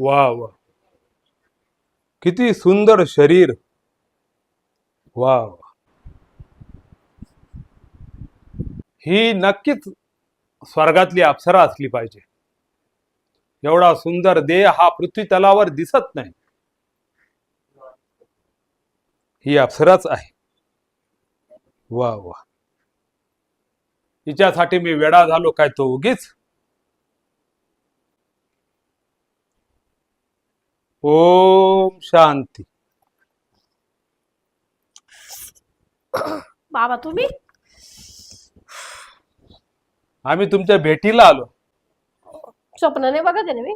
वा वा. किती सुंदर शरीर. वा वा. ही नक्कीच स्वर्गातली अप्सरा असली पाहिजे. एवढा सुंदर देह हा पृथ्वी तलावर दिसत नाही. ही अप्सराच आहे. वा वा. हिच्यासाठी मी वेडा झालो काय तो उगीच. ओम शांती. बाबा तुम्ही? आम्ही तुमच्या भेटीला आलो. स्वप्न नाही बघत आहे ना मी.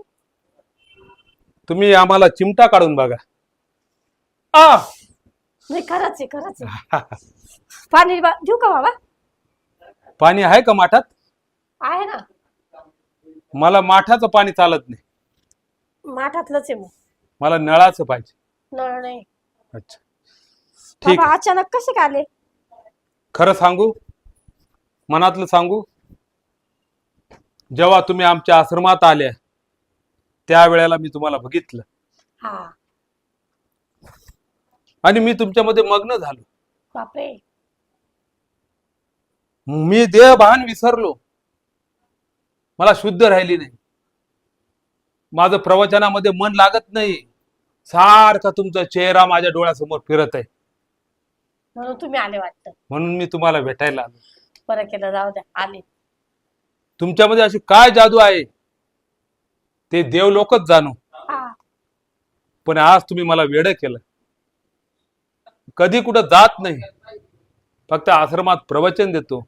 तुम्ही आम्हाला चिमटा काढून बघा. आ! नाही खरंच आहे खरंच आहे. पाणी बा- देऊ का बाबा? पाणी आहे का माठात? आहे ना. मला माठाचं पाणी चालत नाही. माठातलंच आहे मग. मला नळाचं पाहिजे. नळ नाही. अच्छा. ठीक बाबा आहे. अचानक कसे काय आले? खरं सांगू? मनातलं सांगू? जेव्हा तुम्ही आमच्या आश्रमात आल्या त्यावेळेला मी तुम्हाला बघितलं. हा. आणि मी तुमच्यामध्ये मग्न झालो. बापरे. मी देहभान विसरलो. मला शुद्ध राहिली नाही. माझं प्रवचनामध्ये मन लागत नाही. सारखा तुमचा चेहरा माझ्या डोळ्यासमोर फिरत आहे. म्हणून तुम्ही आले वाटतं. म्हणून मी तुम्हाला भेटायला आलो. बरं केलं जाऊ द्या आले. तुमच्यामध्ये अशी काय जादू आहे? ते देव लोकच जाणू. हा. पण आज तुम्ही मला वेड केलं. कधी कुठं जात नाही. फक्त आश्रमात प्रवचन देतो.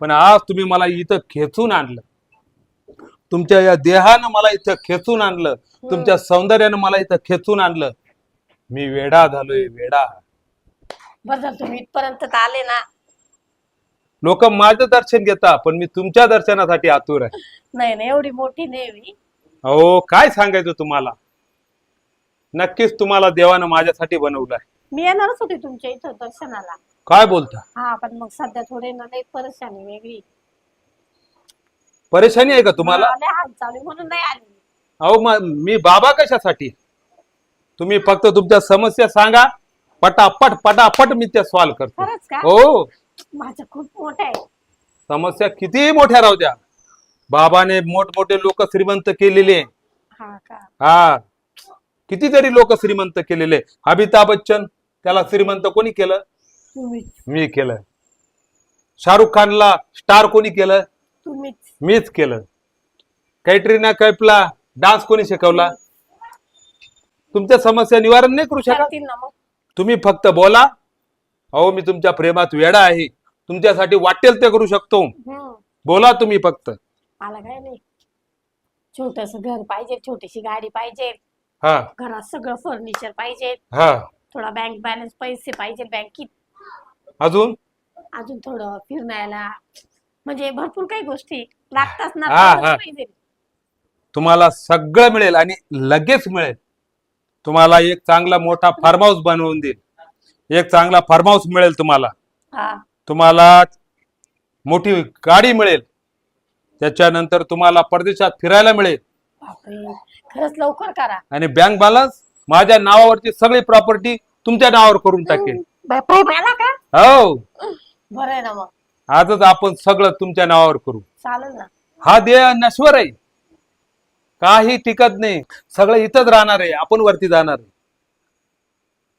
पण आज तुम्ही मला इथं खेचून आणलं. तुमच्या या देहानं मला इथं खेचून आणलं. तुमच्या सौंदर्यानं मला इथं खेचून आणलं. मी वेडा झालोय वेडा. बरं झालं तुम्ही इथपर्यंत तर आले ना. लोक माझं दर्शन घेता पण मी तुमच्या दर्शनासाठी आतुर आहे. नाही नाही एवढी मोठी नाही मी अहो काय सांगायचं तुम्हाला? नक्कीच तुम्हाला देवानं माझ्यासाठी बनवलंय. मी येणारच होते तुमच्या इथं दर्शनाला. काय बोलता? हा पण मग सध्या थोडे ना लई परेशानी वेगळी. परेशानी आहे का तुम्हाला? लय हाल चालू आहे, म्हणून नाही आले मी. अहो म- मी बाबा कशासाठी? तुम्ही फक्त तुमच्या समस्या सांगा. पटापट पटापट मी त्या सॉल्व्ह करतो. खरंच का? हो. माझं खूप मोठं आहे. समस्या किती मोठ्या राहू द्या. बाबाने मोठमोठे लोक श्रीमंत केलेले. हा का? हा. कितीतरी लोक श्रीमंत केलेले. अमिताभ बच्चन त्याला श्रीमंत कोणी केलं? मी केलं. शाहरुख खानला स्टार कोणी केलं? मीच केलं. कैटरीना कैफला डान्स कोणी शिकवला? तुमच्या समस्या निवारण नाही करू शकत? ना मग. तुम्ही फक्त बोला. अहो मी तुमच्या प्रेमात वेडा आहे. तुमच्यासाठी वाटेल ते करू शकतो. हम्म. बोला तुम्ही फक्त. मला काय नाही. छोटस घर पाहिजे छोटीशी गाडी पाहिजे. हा. घरात सगळं फर्निचर पाहिजे. हा. थोडा बँक बॅलन्स पैसे पाहिजे बँकेत अजून? अजून थोडं फिरण्याला म्हणजे भरपूर काही गोष्टी लागतात ना हा, हा. पाहिजे. तुम्हाला सगळं मिळेल आणि लगेच मिळेल. तुम्हाला एक चांगला मोठा फार्म हाऊस बनवून देईल. एक चांगला फार्म हाऊस मिळेल तुम्हाला. हा. तुम्हाला मोठी गाडी मिळेल. त्याच्यानंतर तुम्हाला परदेशात फिरायला मिळेल. बापरे खरंच लवकर करा. आणि बँक बॅलन्स माझ्या नावावरची सगळी प्रॉपर्टी तुमच्या नावावर करून टाकेल बापरे मला का? हो. बरं आहे ना मग. आजच आपण सगळं तुमच्या नावावर करू. चालेल ना. हा देह नश्वर आहे. काही टिकत नाही. सगळं इथंच राहणार आहे. आपण वरती जाणार आहे.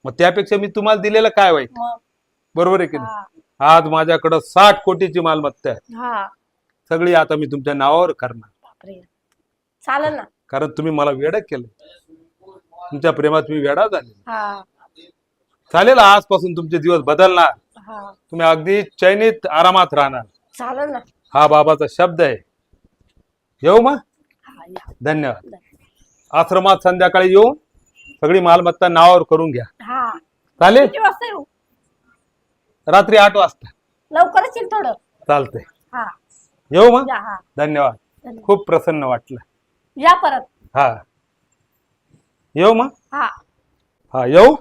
मग त्यापेक्षा मी तुम्हाला दिलेलं काय वाईट? मग? बरोबर आहे की नाही? हा. आज माझ्याकडं साठ कोटीची मालमत्ता आहे. हा. सगळी आता मी तुमच्या नावावर करणार. बापरे. चालेल ना. कारण तुम्ही मला वेड केलं. तुमच्या प्रेमात मी वेडा झाले हा. चालेल आजपासून तुमचे दिवस बदलणार. हा तुम्ही अगदी चैनीत आरामात राहणार. चालेल ना. हा बाबाचा शब्द आहे. येऊ मग. हा या. धन्यवाद. आश्रमात संध्याकाळी येऊन सगळी मालमत्ता नावावर करून घ्या. हा. चालेल? किती वाजता येऊ? रात्री आठ वाजता. लवकरच येईल थोडं. चालतंय. हा. येऊ मग. या हा. धन्यवाद. धन्यवाद. खूप प्रसन्न वाटलं. या परत. हा. येऊ मग. हा. हा येऊ.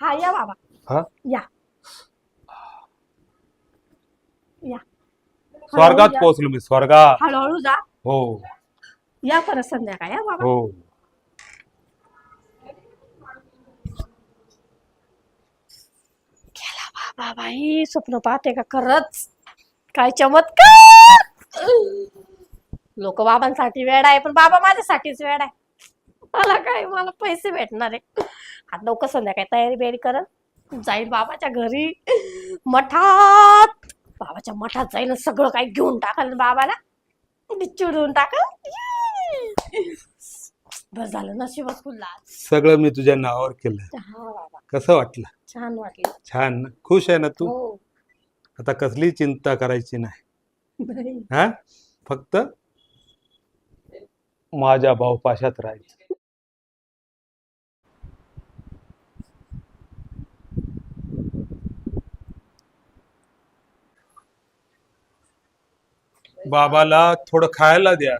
हा या बाबा. हा. या. या. स्वर्गात हळूहळू पोहोचलो मी स्वर्गा या. हळूहळू जा. हो. या परत संध्याकाळ या बाबा. हो. बाबा स्वप्न पाहते का खरंच? काय चमत्कार! लोक बाबांसाठी वेड आहे पण बाबा माझ्यासाठीच वेड आहे. मला काय मला पैसे भेटणार आहे. आता लवकर संध्याकाळी तयारी बेरी करत जाईल बाबाच्या घरी. मठात. बाबाच्या मठात जाईल आणि सगळं काही घेऊन टाकाल बाबाला. चिडून टाकाल. बस झालं नशीबच खुलला. सगळं मी तुझ्या नावावर केलं हा बाबा. कसं वाटलं? छान वाटलं. छान ना? खुश आहे ना तू? हो. आता कसली चिंता करायची नाही. हा? फक्त माझ्या भाऊपाशात राहायचं. बाबाला थोडं खायला द्या.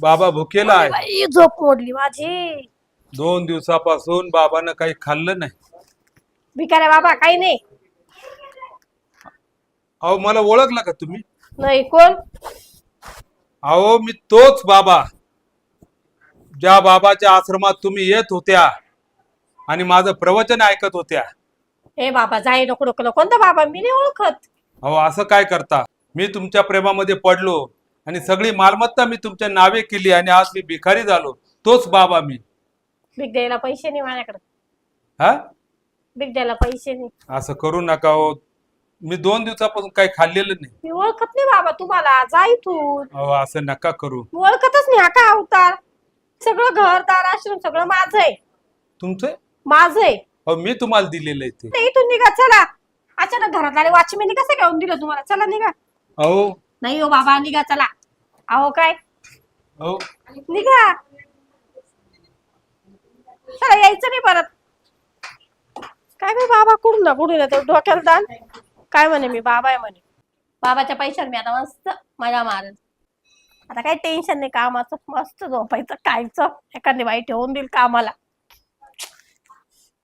बाबा भुकेला आहे. बाई, झोप मोडली माझी. दोन दिवसापासून बाबानं काही खाल्लं नाही. भिकाऱ्या बाबा काही नाही. अहो मला ओळखला का तुम्ही? नाही कोण? अहो मी तोच बाबा. ज्या बाबाच्या आश्रमात तुम्ही येत होत्या आणि माझं प्रवचन ऐकत होत्या. हे बाबा जाई नको नको नको. कोणता बाबा? मी नाही ओळखत. अहो असं काय करता? मी तुमच्या प्रेमामध्ये पडलो आणि सगळी मालमत्ता मी तुमच्या नावे केली आणि आज मी भिकारी झालो. तोच बाबा मी. बिग द्यायला पैसे नाही माझ्याकडे. हा? बिग द्यायला पैसे नाही. असं करू नका हो. मी दोन दिवसापासून काही खाल्लेलं नाही. मी ओळखत नाही बाबा तुम्हाला. जा इथून. अहो असं नका करू. मी ओळखतच नाही हा का अवतार? सगळं घरदार आश्रम सगळं माझं आहे. तुमचं? माझं आहे. अहो मी तुम्हाला दिलेलं आहे ते. ते इथून निघा चला. अचानक घरात आले वॉचमॅन कसं घेऊन दिलं तुम्हाला? चला निघा. अहो. नाही हो बाबा निघा चला. अहो काय? अहो. निघा. चला यायचं नाही परत. काय बाई बाबा कुठून ना कुठून येतो? डोक्याला दान काय म्हणे मी? बाबा आहे म्हणे. बाबाच्या पैशावर मी आता मस्त मजा मारेल आता काही टेन्शन नाही कामाचं मस्त झोपायचं खायचं. एखादी बाई ठेवून देईल कामाला.